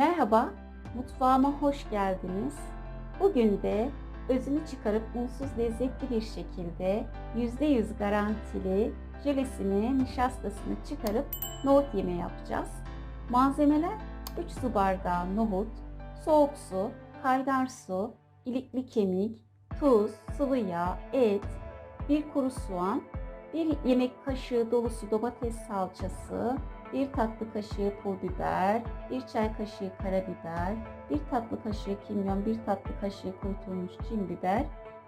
Merhaba, mutfağıma hoş geldiniz. Bugün de özünü çıkarıp unsuz lezzetli bir şekilde %100 garantili jölesini, nişastasını çıkarıp nohut yemeği yapacağız. Malzemeler 3 su bardağı nohut, soğuk su, kaynar su, ilikli kemik, tuz, sıvı yağ, et, bir kuru soğan, bir yemek kaşığı dolusu domates salçası, bir tatlı kaşığı pul biber, bir çay kaşığı karabiber, bir tatlı kaşığı kimyon, bir tatlı kaşığı kurutulmuş cin biber,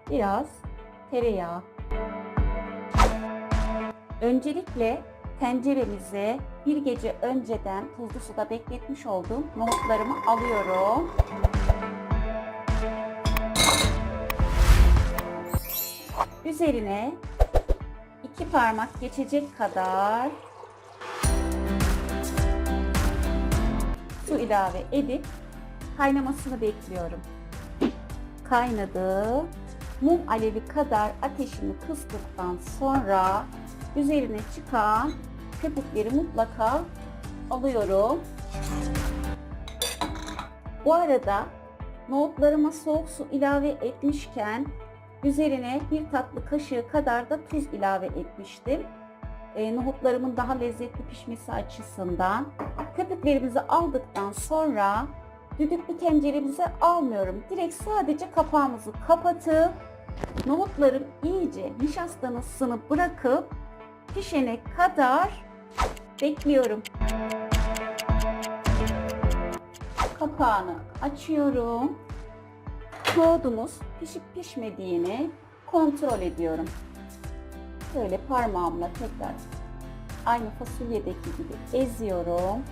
biraz tereyağı. Öncelikle tenceremize bir gece önceden tuzlu suda bekletmiş olduğum nohutlarımı alıyorum. Üzerine iki parmak geçecek kadar ilave edip kaynamasını bekliyorum. Kaynadı. Mum alevi kadar ateşini kıstıktan sonra üzerine çıkan köpükleri mutlaka alıyorum. Bu arada nohutlarıma soğuk su ilave etmişken üzerine bir tatlı kaşığı kadar da tuz ilave etmiştim. E, nohutlarımın daha lezzetli pişmesi açısından. Köpüklerimizi aldıktan sonra düdüklü tenceremize almıyorum. Direkt sadece kapağımızı kapatıp nohutlarım iyice nişastasını bırakıp pişene kadar bekliyorum. Kapağını açıyorum. Nohudumuz pişip pişmediğini kontrol ediyorum. Böyle parmağımla tekrar aynı fasulyedeki gibi eziyorum.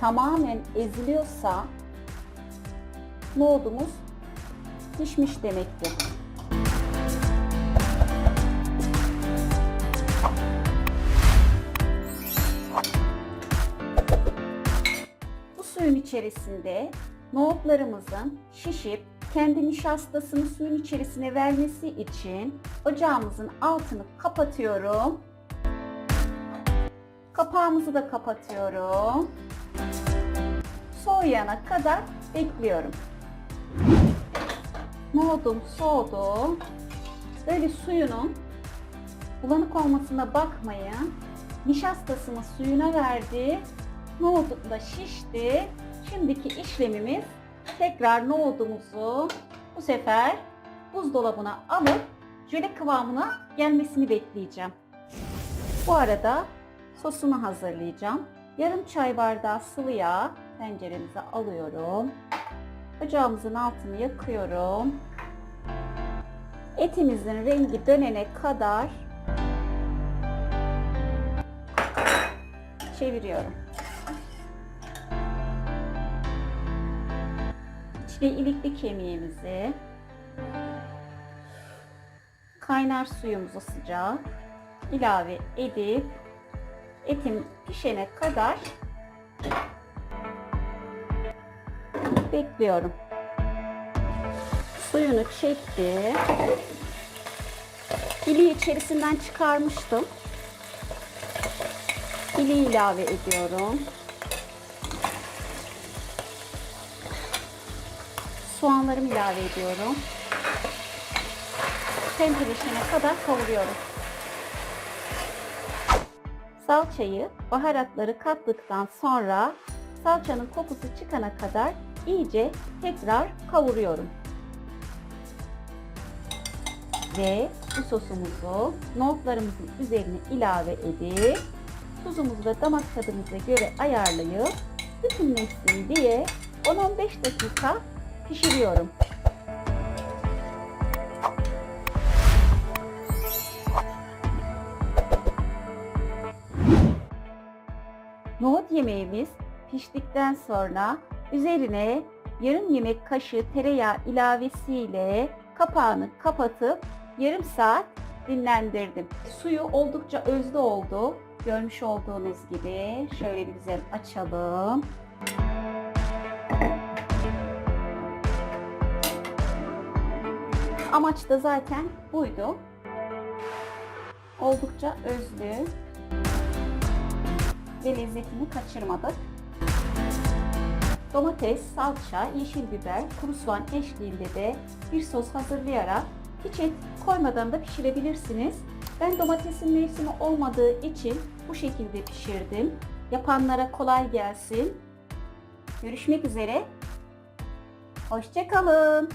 Tamamen eziliyorsa nohudumuz pişmiş demektir. Bu suyun içerisinde nohutlarımızın şişip kendi nişastasını suyun içerisine vermesi için ocağımızın altını kapatıyorum. Kapağımızı da kapatıyorum. Soğuyana kadar bekliyorum. Nohudum soğudu. Böyle suyunun bulanık olmasına bakmayın. Nişastasını suyuna verdi. Nohudum da şişti. Şimdiki işlemimiz tekrar nohudumuzu bu sefer buzdolabına alıp jöle kıvamına gelmesini bekleyeceğim. Bu arada sosunu hazırlayacağım. Yarım çay bardağı sıvı yağ tenceremize alıyorum. Ocağımızın altını yakıyorum. Etimizin rengi dönene kadar çeviriyorum. İçine ilikli kemiğimizi kaynar suyumuzu sıcak ilave edip etim pişene kadar bekliyorum. Suyunu çekti. İliği içerisinden çıkarmıştım. İliği ilave ediyorum. Soğanlarımı ilave ediyorum. Pembeleşene kadar kavuruyorum. Salçayı, baharatları kattıktan sonra salçanın kokusu çıkana kadar iyice tekrar kavuruyorum. Ve bu sosumuzu nohutlarımızın üzerine ilave edip tuzumuzu da damak tadımıza göre ayarlayıp bütünleşsin diye 10-15 dakika pişiriyorum. Nohut yemeğimiz piştikten sonra üzerine yarım yemek kaşığı tereyağı ilavesiyle kapağını kapatıp yarım saat dinlendirdim. Suyu oldukça özlü oldu. Görmüş olduğunuz gibi şöyle bir güzel açalım. Amaç da zaten buydu. Oldukça özlü ve lezzetini kaçırmadık. domates, salça, yeşil biber, kuru soğan eşliğinde de bir sos hazırlayarak hiç et koymadan da pişirebilirsiniz. Ben domatesin mevsimi olmadığı için bu şekilde pişirdim. Yapanlara kolay gelsin. Görüşmek üzere. Hoşçakalın.